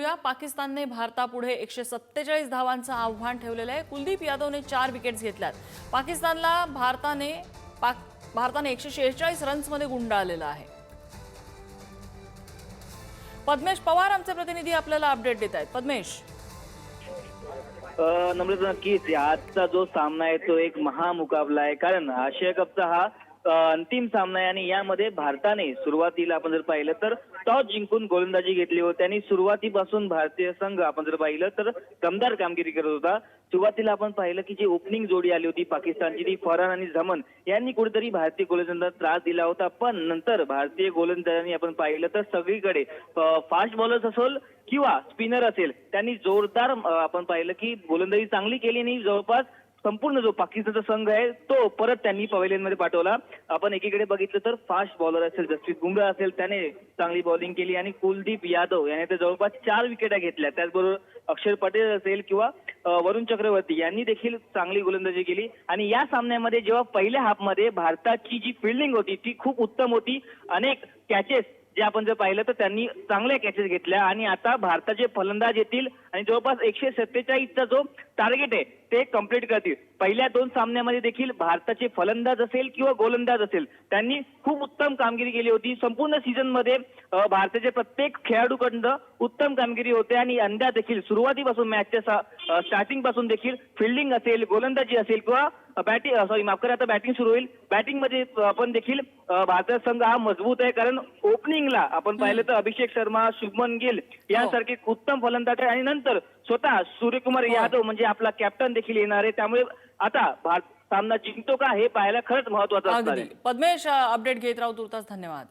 करूया पाकिस्तानने भारतापुढे एकशे सत्तेचाळीस धावांचं आव्हान ठेवलेलं आहे. कुलदीप यादवने चार विकेट्स घेतल्यात. पाकिस्तानला भारताने पाक भारताने एकशे शेहेचाळीस रन्समध्ये गुंडाळलेलं आहे. पद्मेश पवार आमचे प्रतिनिधी आपल्याला अपडेट देत आहेत. पद्मेश. अ, नम्रता नक्कीच आजचा जो सामना आहे तो एक महामुकाबला आहे. कारण आशिया कपचा हा अंतिम सामना आहे आणि यामध्ये भारताने सुरुवातीला आपण जर पाहिलं तर टॉस जिंकून गोलंदाजी घेतली होती आणि सुरुवातीपासून भारतीय संघ आपण जर पाहिलं तर दमदार कामगिरी करत होता. सुरुवातीला आपण पाहिलं की जी ओपनिंग जोडी आली होती पाकिस्तानची ती फरहान आणि झमन यांनी कुठेतरी भारतीय गोलंदाजांना त्रास दिला होता. पण नंतर भारतीय गोलंदाजांनी आपण पाहिलं तर सगळीकडे फास्ट बॉलर्स असेल किंवा स्पिनर असेल त्यांनी जोरदार आपण पाहिलं की गोलंदाजी चांगली केली आणि जवळपास संपूर्ण जो पाकिस्तानचा संघ आहे तो परत त्यांनी पवेलियनमध्ये पाठवला. आपण एकीकडे बघितलं तर फास्ट बॉलर असेल जसप्रीत बुमराह असेल त्याने चांगली बॉलिंग केली आणि कुलदीप यादव याने तर जवळपास चार विकेटा घेतल्या. त्याचबरोबर अक्षर पटेल असेल किंवा वरुण चक्रवर्ती यांनी देखील चांगली गोलंदाजी केली. आणि या सामन्यामध्ये जेव्हा पहिल्या हाफमध्ये भारताची जी फिल्डिंग होती ती खूप उत्तम होती. अनेक कॅचेस जे आपण जर पाहिलं तर त्यांनी चांगल्या कॅचेस घेतल्या. आणि आता भारताचे फलंदाज येतील आणि जवळपास एकशे सत्तेचाळीसचा जो टार्गेट आहे ते कंप्लीट करतील. पहिल्या दोन सामन्यामध्ये देखील भारताचे फलंदाज असेल किंवा गोलंदाज असेल त्यांनी खूप उत्तम कामगिरी केली होती. संपूर्ण सीझनमध्ये भारताचे प्रत्येक खेळाडूकडनं उत्तम कामगिरी होते आणि यंदा देखील सुरुवातीपासून मॅचच्या स्टार्टिंगपासून देखील फिल्डिंग असेल गोलंदाजी असेल किंवा बॅटिंग सॉरी माफ करा आता बॅटिंग सुरू होईल. बॅटिंगमध्ये आपण देखील भारताचा संघ हा मजबूत आहे. कारण ओपनिंगला आपण पाहिलं तर अभिषेक शर्मा शुभमन गिल यांसारखे उत्तम फलंदाज आहे आणि नंतर स्वतः सूर्यकुमार यादव म्हणजे आपला कॅप्टन देखील येणार आहे. त्यामुळे आता भारत सामना जिंकतो का हे पाहायला खरंच महत्वाचं असणार आहे. पद्मेश अपडेट घेत राहू तुर्तास धन्यवाद.